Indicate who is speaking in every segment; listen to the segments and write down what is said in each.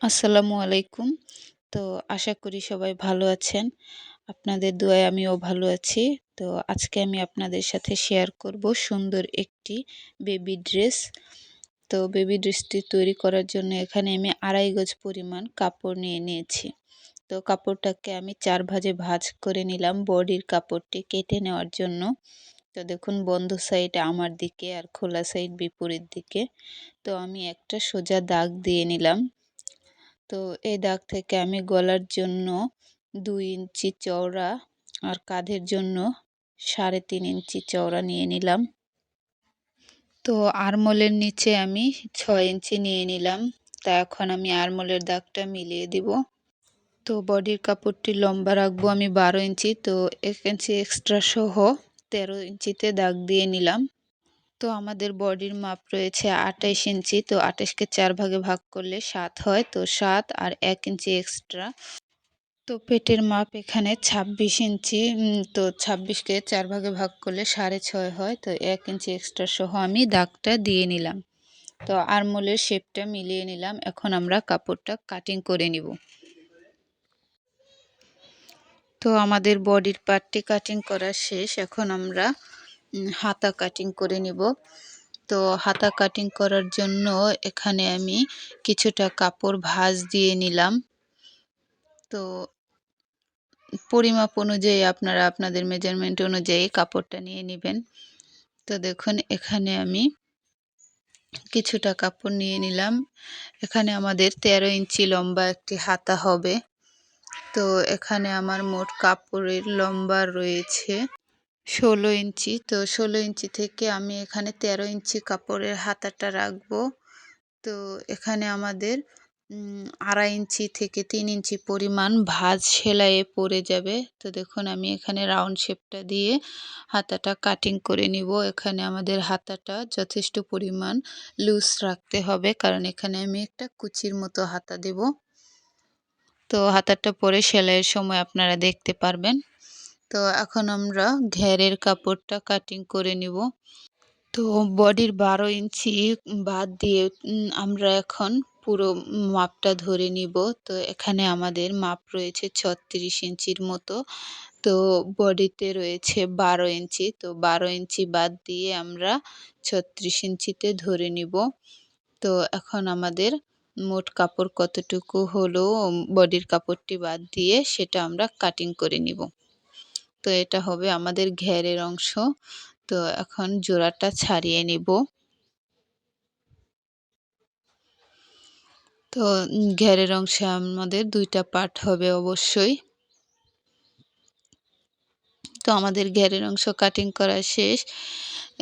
Speaker 1: আসসালামু আলাইকুম। তো আশা করি সবাই ভালো আছেন। আপনাদের দোয়ায় আমিও ভালো আছি। তো আজকে আমি আপনাদের সাথে শেয়ার করব সুন্দর একটি বেবি ড্রেস। তো বেবি ড্রেসটি তৈরি করার জন্য এখানে আমি আড়াই গজ পরিমাণ কাপড় নিয়ে নিয়েছি। তো কাপড়টাকে আমি চার ভাজে ভাজ করে নিলাম বডির কাপড়টি কেটে নেওয়ার জন্য। তো দেখুন বন্ধ সাইড আমার দিকে আর খোলা সাইড বিপরীত দিকে। তো আমি একটা সোজা দাগ দিয়ে নিলাম। তো এই দাগ থেকে আমি গলার জন্য দুই ইঞ্চি চওড়া আর কাঁধের জন্য সাড়ে তিন ইঞ্চি চওড়া নিয়ে নিলাম। তো আরমোলের নিচে আমি ছয় ইঞ্চি নিয়ে নিলাম। তা এখন আমি আরমোলের দাগটা মিলিয়ে দিব। তো বডির কাপড়টি লম্বা রাখব আমি বারো ইঞ্চি। তো এক ইঞ্চি এক্সট্রা সহ তেরো ইঞ্চিতে দাগ দিয়ে নিলাম। তো আমাদের বডির মাপ রয়েছে আঠাইশ ইঞ্চি, তো আঠাইশকে চার ভাগে ভাগ করলে সাত হয়, তো সাত আর এক ইঞ্চি এক্সট্রা তো পেটের মাপ এখানে ছাব্বিশ ইঞ্চি তো ছাব্বিশকে চার ভাগে ভাগ করলে সাড়ে ছয় হয়, তো এক ইঞ্চি এক্সট্রা সহ আমি দাগটা দিয়ে নিলাম। তো আরমোলের শেপটা মিলিয়ে নিলাম, এখন আমরা কাপড়টা কাটিং করে নিব। তো আমাদের বডির পার্টটি কাটিং করা শেষ, এখন আমরা হাতা কাটিং করে নিব। তো হাতা কাটিং করার জন্য এখানে আমি কিছুটা কাপড় ভাঁজ দিয়ে নিলাম। তো পরিমাপ অনুযায়ী আপনারা আপনাদের মেজারমেন্ট অনুযায়ী কাপড়টা নিয়ে নেবেন। তো দেখুন, এখানে আমি কিছুটা কাপড় নিয়ে নিলাম। এখানে আমাদের ১৩ ইঞ্চি লম্বা একটি হাতা হবে। তো এখানে আমার মোট কাপড়ের লম্বা রয়েছে ষোলো ইঞ্চি। তো ষোলো ইঞ্চি থেকে আমি এখানে তেরো ইঞ্চি কাপড়ের হাতাটা রাখব। তো এখানে আমাদের আড়াই ইঞ্চি থেকে তিন ইঞ্চি পরিমাণ ভাজ সেলাইয়ে পড়ে যাবে। তো দেখুন, আমি এখানে রাউন্ড শেপটা দিয়ে হাতাটা কাটিং করে নিব। এখানে আমাদের হাতাটা যথেষ্ট পরিমাণ লুজ রাখতে হবে, কারণ এখানে আমি একটা কুচির মতো হাতা দেব। তো হাতাটা পরে সেলাইয়ের সময় আপনারা দেখতে পারবেন। তো এখন আমরা ঘেরের কাপড়টা কাটিং করে নিব। তো বডির বারো ইঞ্চি বাদ দিয়ে আমরা এখন পুরো মাপটা ধরে নিব। তো এখানে আমাদের মাপ রয়েছে ছত্রিশ ইঞ্চির মতো। তো বডিতে রয়েছে বারো ইঞ্চি। তো বারো ইঞ্চি বাদ দিয়ে আমরা ছত্রিশ ইঞ্চিতে ধরে নিব। তো এখন আমাদের মোট কাপড় কতটুকু হলো বডির কাপড়টি বাদ দিয়ে সেটা আমরা কাটিং করে নিব। তো এটা হবে আমাদের ঘেরের অংশ। তো এখন জোড়াটা ছাড়িয়ে নিব। তো ঘেরের অংশে আমাদের দুইটা পার্ট হবে অবশ্যই। তো আমাদের ঘেরের অংশ কাটিং করা শেষ।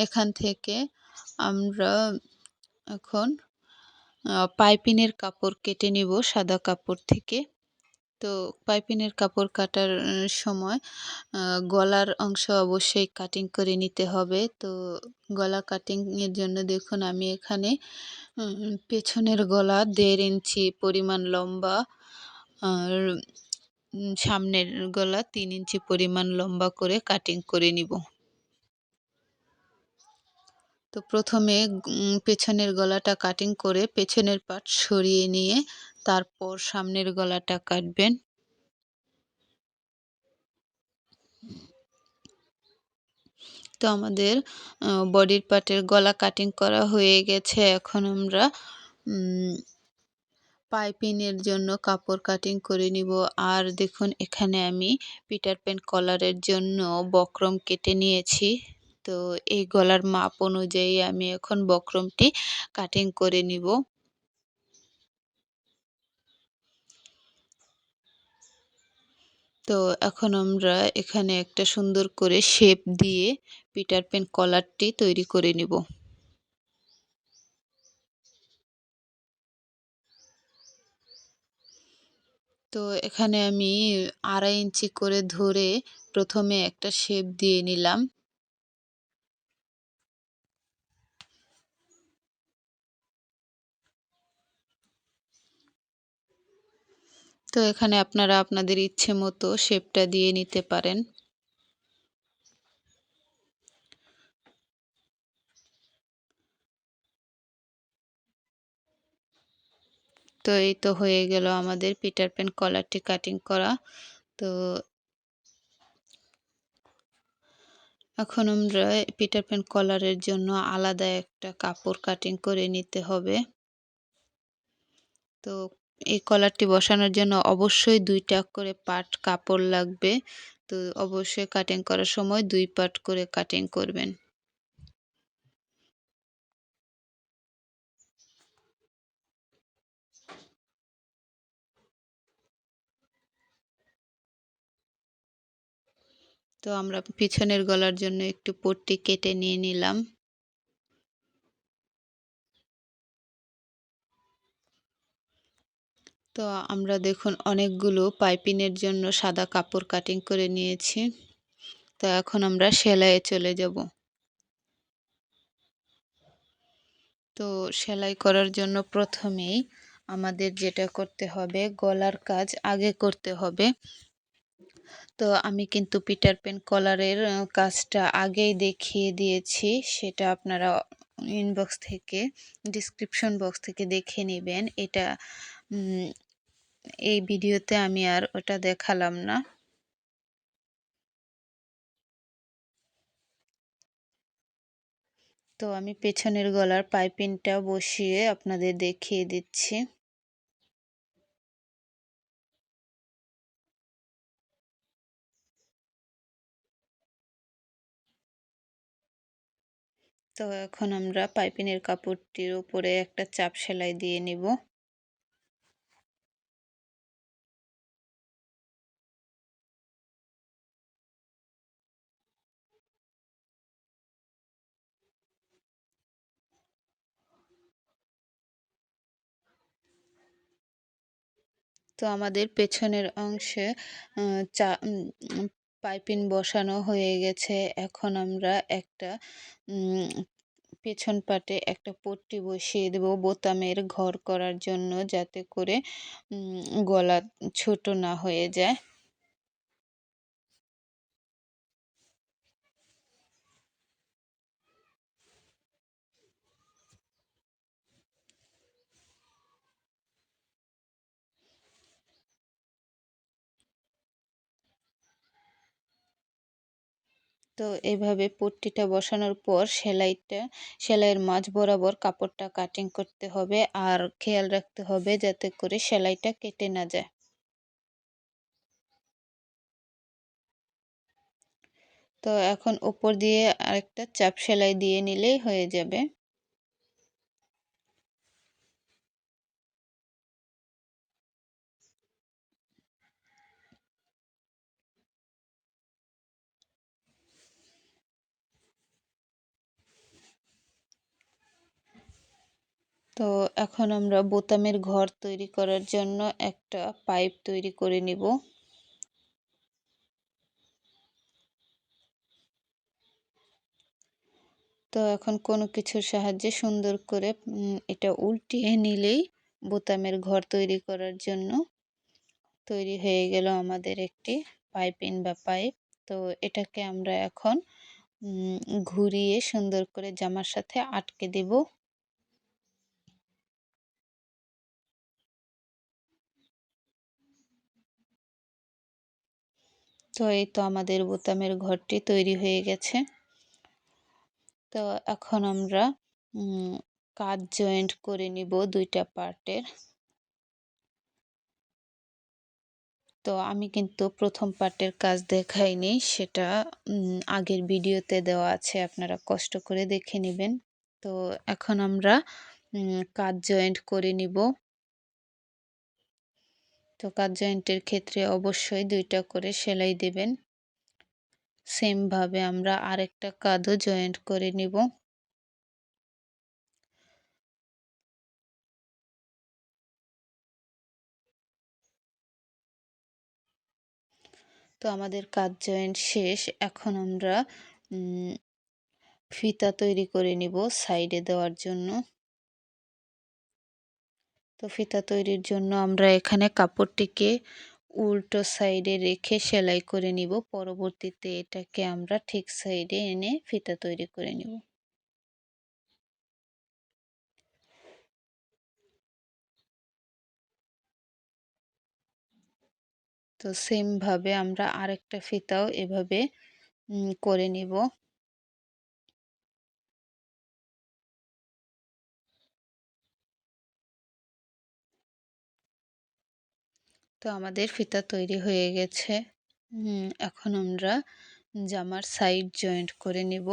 Speaker 1: এখান থেকে আমরা এখন পাইপিনের কাপড় কেটে নিব সাদা কাপড় থেকে। তো পাইপিনের কাপড় কাটার সময় গলার অংশ অবশ্যই কাটিং করে নিতে হবে। তো গলা কাটিংয়ের জন্য দেখুন, আমি এখানে পেছনের গলা দেড় ইঞ্চি পরিমাণ লম্বা, আর সামনের গলা তিন ইঞ্চি পরিমাণ লম্বা করে কাটিং করে নিব। তো প্রথমে পেছনের গলাটা কাটিং করে পেছনের পাট সরিয়ে নিয়ে তারপর সামনের গলাটা কাটবেন। তো আমাদের বডির পার্টের গলা কাটিং করা হয়ে গেছে। এখন আমরা পাইপিংয়ের জন্য কাপড় কাটিং করে নিব। আর দেখুন, এখানে আমি পিটার প্যান্ট কলারের জন্য বক্রম কেটে নিয়েছি। তো এই গলার মাপ অনুযায়ী আমি এখন বক্রমটি কাটিং করে নিব। তো এখন আমরা এখানে একটা সুন্দর করে শেপ দিয়ে পিটার পেন কলারটি তৈরি করে নিব। তো এখানে আমি আড়াই ইঞ্চি করে ধরে প্রথমে একটা শেপ দিয়ে নিলাম। তো এখানে আপনারা আপনাদের ইচ্ছে মতো শেপটা দিয়ে নিতে পারেন। তো এই তো হয়ে গেল আমাদের পিটার পেন কলারটি কাটিং করা। তো এখন আমরা পিটার পেন কলারের জন্য আলাদা একটা কাপড় কাটিং করে নিতে হবে। তো এই কলারটি বসানোর জন্য অবশ্যই দুইটা করে পাট কাপড় লাগবে। তো অবশ্যই কাটিং করার সময় দুই পাট করে কাটিং করবেন। তো আমরা পিছনের গলার জন্য একটু পট্টি কেটে নিয়ে নিলাম। তো আমরা দেখুন অনেকগুলো পাইপিনের জন্য সাদা কাপড় কাটিং করে নিয়েছি। তো এখন আমরা সেলাইয়ে চলে যাব। তো সেলাই করার জন্য প্রথমেই আমাদের যেটা করতে হবে, গলার কাজ আগে করতে হবে। তো আমি কিন্তু পিটার পেন কলারের কাজটা আগেই দেখিয়ে দিয়েছি। সেটা আপনারা ইনবক্স থেকে ডিসক্রিপশন বক্স থেকে দেখে নেবেন। এটা এই ভিডিওতে আমি আর ওটা দেখালাম না। তো আমি পেছনের গলার পাইপিংটা বসিয়ে আপনাদের দেখিয়ে দিচ্ছি। তো এখন আমরা পাইপিনের কাপড়টির উপরে একটা চাপ সেলাই দিয়ে নিব। তো আমাদের পেছনের অংশে চা পাইপিন বসানো হয়ে গেছে। এখন আমরা একটা পেছন পাটে একটা পট্টি বসিয়ে দেব বোতামের ঘর করার জন্য যাতে করে গলা ছোট না হয়ে যায়। তো এভাবে পট্টিটা বসানোর পর সেলাইটা, সেলাইয়ের মাঝ বরাবর কাপড়টা কাটিং করতে হবে আর খেয়াল রাখতে হবে যাতে করে সেলাইটা কেটে না যায়। তো এখন ওপর দিয়ে আরেকটা চাপ সেলাই দিয়ে নিলেই হয়ে যাবে। তো এখন আমরা বোতামের ঘর তৈরি করার জন্য একটা পাইপ তৈরি করে নিব। তো এখন কোনো কিছুর সাহায্যে সুন্দর করে এটা উল্টিয়ে নিলেই বোতামের ঘর তৈরি করার জন্য তৈরি হয়ে গেল আমাদের একটি পাইপিং বা পাইপ। তো এটাকে আমরা এখন ঘুরিয়ে সুন্দর করে জামার সাথে আটকে দেব। তো এই তো আমাদের বোতামের ঘরটি তৈরি হয়ে গেছে। তো এখন আমরা কাজ জয়েন্ট করে নিব দুইটা পার্টের। তো আমি কিন্তু প্রথম পার্টের কাজ দেখাইনি, সেটা আগের ভিডিওতে দেওয়া আছে, আপনারা কষ্ট করে দেখে নেবেন। তো এখন আমরা কাজ জয়েন্ট করে নিব। তো কাজ জয়েন্টের ক্ষেত্রে অবশ্যই দুইটা করে সেলাই দেবেন। সেমভাবে আমরা আরেকটা কাঁধও জয়েন্ট করে নিব। তো আমাদের কাজ জয়েন্ট শেষ। এখন আমরা ফিতা তৈরি করে নিব সাইডে দেওয়ার জন্য। তো ফিতা তৈরির জন্য আমরা এখানে কাপড়টিকে উল্টো সাইডে রেখে সেলাই করে নিব। পরবর্তীতে এটাকে আমরা ঠিক সাইডে এনে ফিতা তৈরি করে নিব। তো সেমভাবে আমরা আরেকটা ফিতাও এভাবে করে নিব। তো আমাদের ফিতা তৈরি হয়ে গেছে। এখন আমরা জামার সাইড জয়েন্ট করে নিব।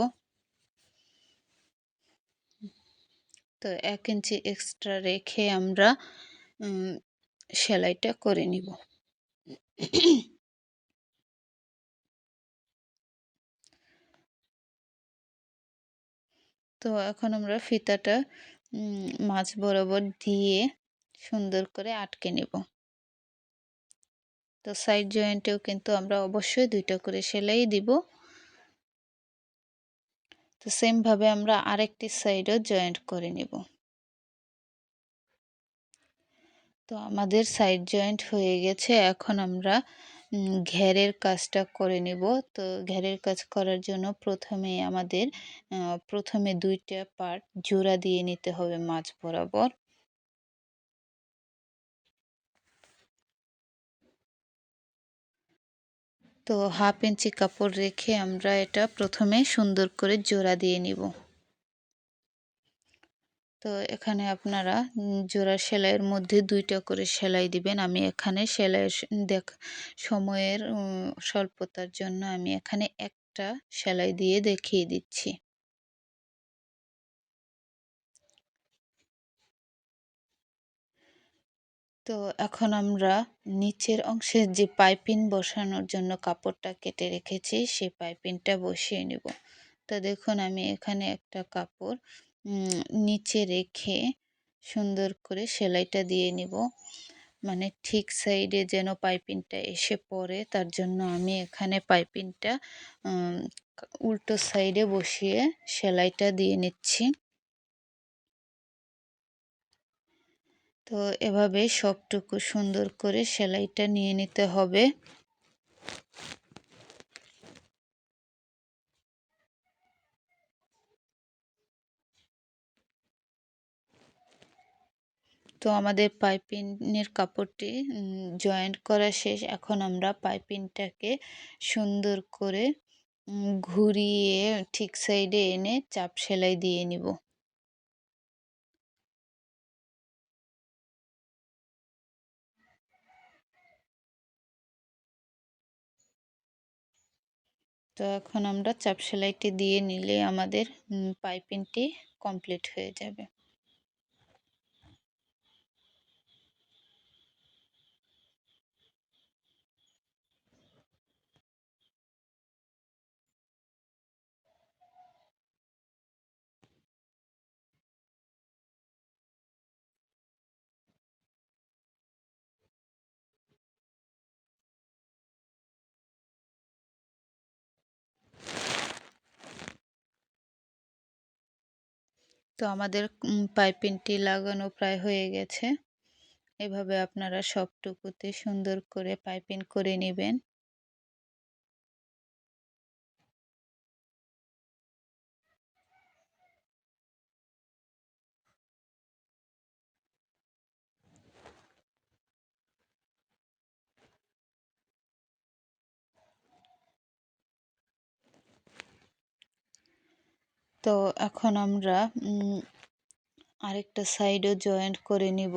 Speaker 1: তো এক ইঞ্চি এক্সট্রা রেখে আমরা সেলাইটা করে নিব। তো এখন আমরা ফিতাটা মাছ বরাবর দিয়ে সুন্দর করে আটকে নেব। তো সাইড জয়েন্টেও কিন্তু আমরা অবশ্যই দুইটা করে সেলাই দিব। তো সেমভাবে আমরা আরেকটি সাইডও জয়েন্ট করে নেব। তো আমাদের সাইড জয়েন্ট হয়ে গেছে, এখন আমরা ঘেরের কাজটা করে নেব। তো ঘেরের কাজ করার জন্য প্রথমে আমাদের প্রথমে দুইটা পার্ট জোড়া দিয়ে নিতে হবে মাছ বরাবর। তো হাফ ইঞ্চি কাপড় রেখে আমরা এটা প্রথমে সুন্দর করে জোড়া দিয়ে নিব। তো এখানে আপনারা জোড়া সেলাইয়ের মধ্যে দুইটা করে সেলাই দিবেন। আমি এখানে সেলাই দেখ, সময়ের স্বল্পতার জন্য আমি এখানে একটা সেলাই দিয়ে দেখিয়ে দিচ্ছি। তো এখন আমরা নিচের অংশের যে পাইপিং বসানোর জন্য কাপড়টা কেটে রেখেছি, সেই পাইপিংটা বসিয়ে নেব। তো দেখুন, আমি এখানে একটা কাপড় নিচে রেখে সুন্দর করে সেলাইটা দিয়ে নিব। মানে ঠিক সাইডে যেন পাইপিংটা এসে পড়ে, তার জন্য আমি এখানে পাইপিংটা উল্টো সাইডে বসিয়ে সেলাইটা দিয়ে নিচ্ছি। তো এভাবে সবটুকু সুন্দর করে সেলাইটা নিয়ে নিতে হবে। তো আমাদের পাইপিংয়ের কাপড়টি জয়েন্ট করা শেষ। এখন আমরা পাইপিংটাকে সুন্দর করে ঘুরিয়ে ঠিক সাইডে এনে চাপ সেলাই দিয়ে নিব। তো এখন আমরা চাপ সেলাইটি দিয়ে নিলে আমাদের পাইপিংটি কমপ্লিট হয়ে যাবে। তো আমাদের পাইপিংটি লাগানো প্রায় হয়ে গেছে। এভাবে আপনারা সবটুকুতে সুন্দর করে পাইপিং করে নেবেন। তো এখন আমরা আরেকটা সাইডও জয়েন্ট করে নিব।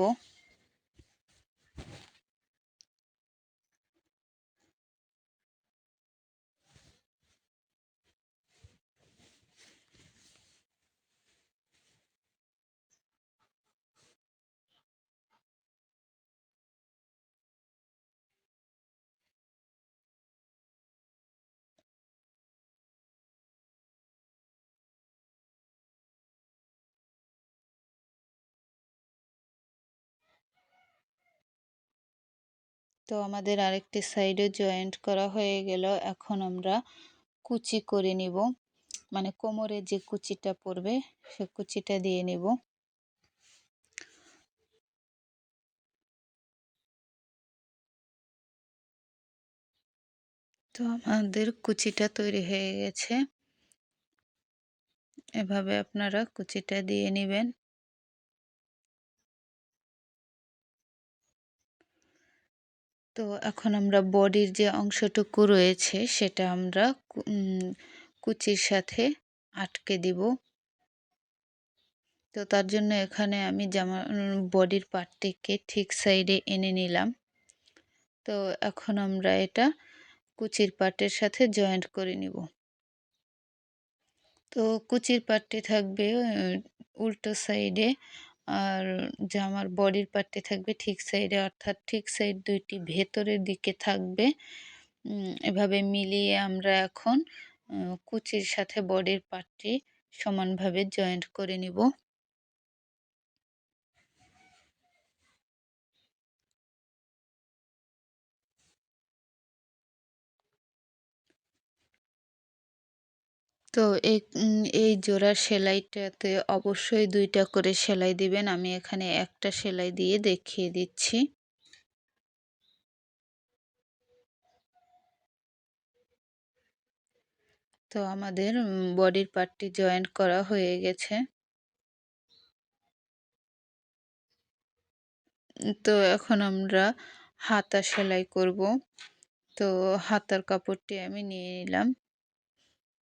Speaker 1: তো আমাদের আরেকটি সাইডে জয়েন্ট করা হয়ে গেল। এখন আমরা কুচি করে নিব। মানে কোমরে যে কুচিটা পড়বে, সে কুচিটা দিয়ে নিব। তো আমাদের কুচিটা তৈরি হয়ে গেছে। এভাবে আপনারা কুচিটা দিয়ে নেবেন। তো এখন আমরা বডির যে অংশটুকু রয়েছে সেটা আমরা কুচির সাথে আটকে দিব। তো তার জন্য এখানে আমি জামা বডির পার্টটিকে ঠিক সাইডে এনে নিলাম। তো এখন আমরা এটা কুচির পার্টের সাথে জয়েন্ট করে নিব। তো কুচির পার্টটি থাকবে উল্টো সাইডে আর জামার বডির পার্টটি থাকবে ঠিক সাইডে, অর্থাৎ ঠিক সাইড দুইটি ভেতরের দিকে থাকবে। এভাবে মিলিয়ে আমরা এখন কুচির সাথে বডির পার্টটি সমানভাবে জয়েন্ট করে নিব। তো এই জোড়ার সেলাইটাতে অবশ্যই দুইটা করে সেলাই দিবেন। আমি এখানে একটা সেলাই দিয়ে দেখিয়ে দিচ্ছি। তো আমাদের বডির পার্টটি জয়েন্ট করা হয়ে গেছে। তো এখন আমরা হাতা সেলাই করব। তো হাতার কাপড়টি আমি নিয়ে নিলাম।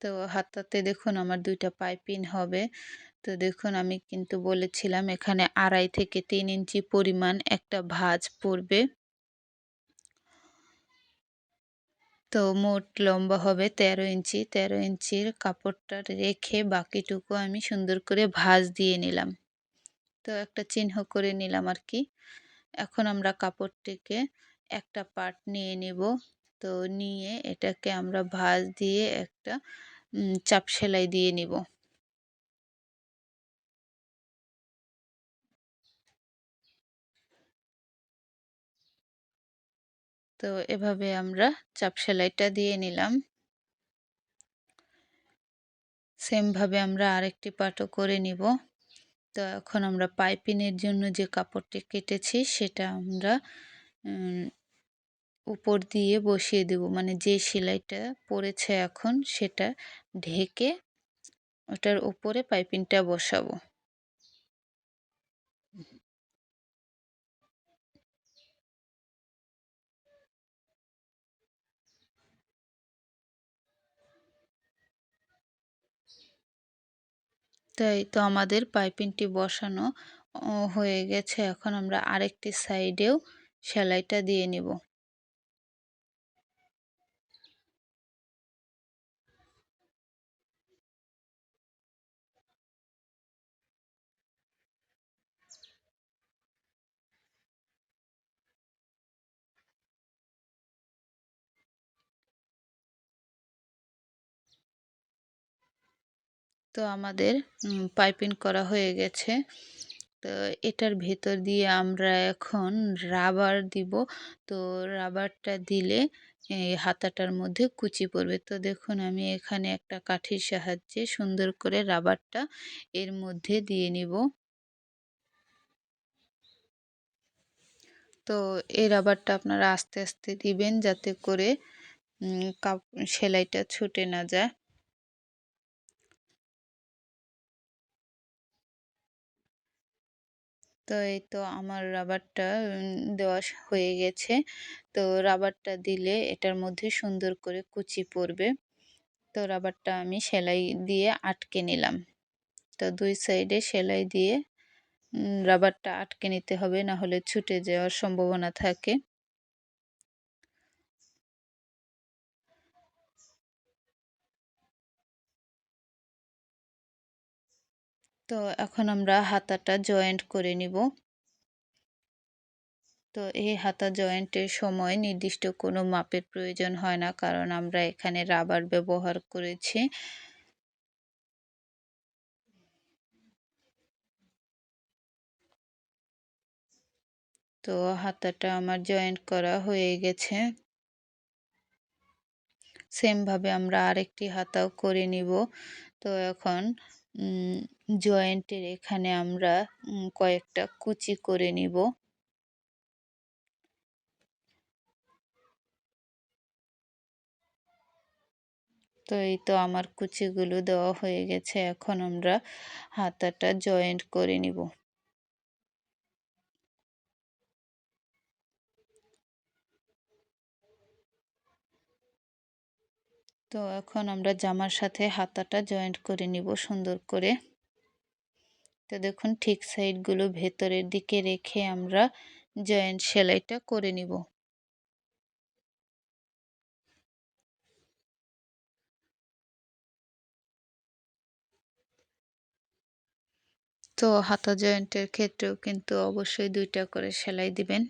Speaker 1: তো হাতাতে দেখুন আমার দুইটা পাইপিং হবে। তো দেখুন আমি কিন্তু বলেছিলাম এখানে আড়াই থেকে তিন ইঞ্চি পরিমাণ একটা ভাঁজ পড়বে। তো মোট লম্বা হবে তেরো ইঞ্চি। তেরো ইঞ্চির কাপড়টা রেখে বাকিটুকু আমি সুন্দর করে ভাঁজ দিয়ে নিলাম। তো একটা চিহ্ন করে নিলাম আর কি। এখন আমরা কাপড়টিকে একটা পার্ট নিয়ে নেব। তো নিয়ে এটাকে আমরা ভাঁজ দিয়ে একটা চাপ সেলাই দিয়ে নিব। তো এভাবে আমরা চাপ সেলাইটা দিয়ে নিলাম। সেমভাবে আমরা আরেকটি পাটও করে নিব। তো এখন আমরা পাইপিনের জন্য যে কাপড়টি কেটেছি সেটা আমরা উপর দিয়ে বসিয়ে দেব। মানে যে সেলাইটা পড়েছে এখন সেটা ঢেকে ওটার উপরে পাইপিংটা বসাবো। তাই তো আমাদের পাইপিংটি বসানো হয়ে গেছে। এখন আমরা আরেকটি সাইডেও সেলাইটা দিয়ে নিব। তো আমাদের পাইপিং করা হয়ে গেছে। তো এটার ভেতর দিয়ে আমরা এখন রাবার দিব। তো রাবারটা দিলে এই হাতাটার মধ্যে কুচি পড়বে। তো দেখুন, আমি এখানে একটা কাঠির সাহায্যে সুন্দর করে রাবারটা এর মধ্যে দিয়ে নিব। তো এই রাবারটা আপনারা আস্তে আস্তে দিবেন যাতে করে সেলাইটা ছুটে না যায়। তো এই তো আমার রাবারটা দেওয়া হয়ে গেছে। তো রাবারটা দিলে এটার মধ্যে সুন্দর করে কুচি পড়বে। তো রাবারটা আমি সেলাই দিয়ে আটকে নিলাম। তো দুই সাইডে সেলাই দিয়ে রাবারটা আটকে নিতে হবে না হলে ছুটে যাওয়ার সম্ভাবনা থাকে। তো এখন আমরা হাতাটা জয়েন্ট করে নিব। তো এই হাতা জয়েন্টের সময় নির্দিষ্ট কোনো মাপের প্রয়োজন হয় না, কারণ আমরা এখানে রাবার ব্যবহার করেছি। তো হাতাটা আমার জয়েন্ট করা হয়ে গেছে। সেমভাবে আমরা আরেকটি হাতাও করে নিব। তো এখন জয়েন্টের এখানে আমরা কয়েকটা কুচি করে নিব। তো এই তো আমার কুচিগুলো দেওয়া হয়ে গেছে। এখন আমরা হাতাটা জয়েন্ট করে নিব। তো এখন আমরা জামার সাথে হাতাটা জয়েন্ট করে নিব সুন্দর করে। তো দেখুন ঠিক সাইডগুলো ভেতরের দিকে রেখে আমরা জয়েন্ট সেলাইটা করে নিব। তো হাতা জয়েন্টের ক্ষেত্রেও কিন্তু অবশ্যই দুইটা করে সেলাই দিবেন।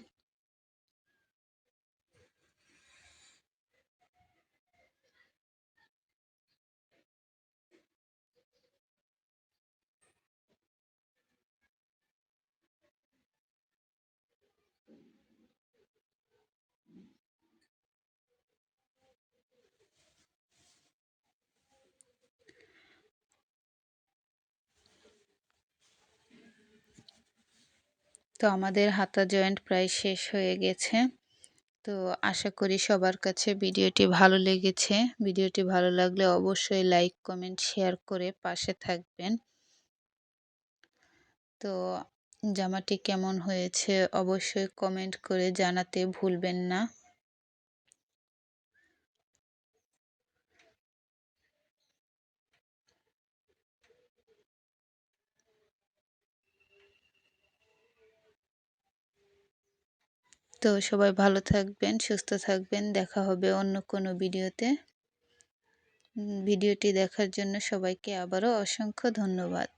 Speaker 1: তো আমাদের হাতা জয়েন্ট প্রায় শেষ হয়ে গেছে। তো আশা করি সবার কাছে ভিডিওটি ভালো লেগেছে। ভিডিওটি ভালো লাগলে অবশ্যই লাইক, কমেন্ট, শেয়ার করে পাশে থাকবেন। তো জামাটি কেমন হয়েছে অবশ্যই কমেন্ট করে জানাতে ভুলবেন না। তো সবাই ভালো থাকবেন, সুস্থ থাকবেন। দেখা হবে অন্য কোনো ভিডিওতে। ভিডিওটি দেখার জন্য সবাইকে আবারও অসংখ্য ধন্যবাদ।